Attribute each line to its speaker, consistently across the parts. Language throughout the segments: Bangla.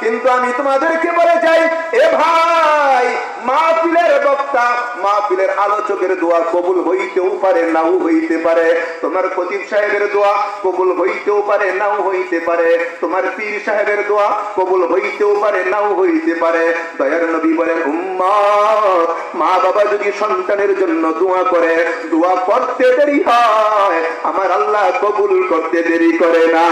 Speaker 1: কিন্তু আমি তোমাদেরকে বলে যাই, এ ভাই, মাহফিলের বক্তা, মাহফিলের আলোচকের দোয়া কবুল হইতেও পারে, নাও হইতে পারে। তোমার খতিব সাহেবের দোয়া কবুল হইতেও পারে, নাও হইতে পারে। তোমার পীর সাহেবের দোয়া কবুল হইতেও পারে, নাও হইতে পারে। দয়ার নবী বলেন উম্মত মা বাবা যদি সন্তানের জন্য দোয়া করে, দোয়া করতে দেরি হয়। আমার আল্লাহ কবুল করতে দেরি করে না।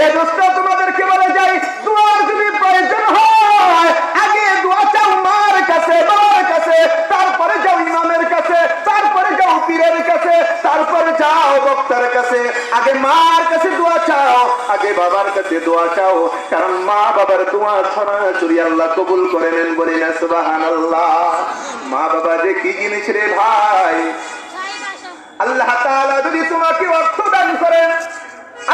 Speaker 1: এ দোস্ত, তোমাদেরকে বলে যাই, দোয়ার যদি প্রয়োজন হয়, আগে দোয়া চাও মার কাছে, বাবার কাছে, তারপরে যাও ইমামের কাছে, তারপরে যাও পীরের কাছে, তারপরে যাও বক্তার কাছে। আগে মার কাছে দোয়া চাও, আগে বাবার কাছে দোয়া চাও, কারণ মা বাবার দোয়া সরাসরি আল্লাহ কবুল করে নেন বলি না, সুবহানাল্লাহ। মা বাবা যে কি জিনিস রে ভাই আল্লাহ যদি তোমাকে অর্থ দান করেন,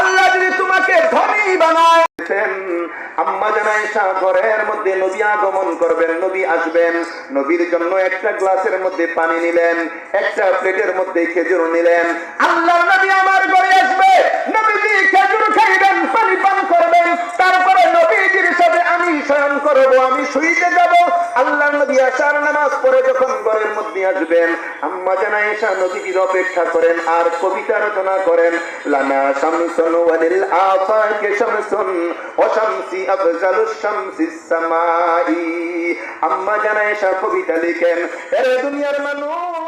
Speaker 1: আল্লাহ যদি তোমাকে ধনী বানায় ঘরের মধ্যে আগমন করবেন আসবেন জন্য একটা মধ্যে পানি নিলেন, একটা প্লেটের মধ্যে খেজুর নিলেন। আল্লাহ নবী আমার ঘরে আসবে নবীজি খেজুর খাইবেন পানি পান করবেন তারপরে নবীজির সাথে আমি শয়ন করব, আমি শুইতে যাব। আল্লাহ নবী আসার নামাজ পড়ে যখন ঘরের মধ্যে আসবেন, আম্মা জানাইশা নবীজির অপেক্ষা করেন, আর কবিতা রচনা করেন। লানা শামসুন ওয়ালিল আফাকে শামসুন, ও শামসি আফজালু শামসি সামাই। আম্মা জানাইশা কবিতা লিখেন, এর দুনিয়ার মানুষ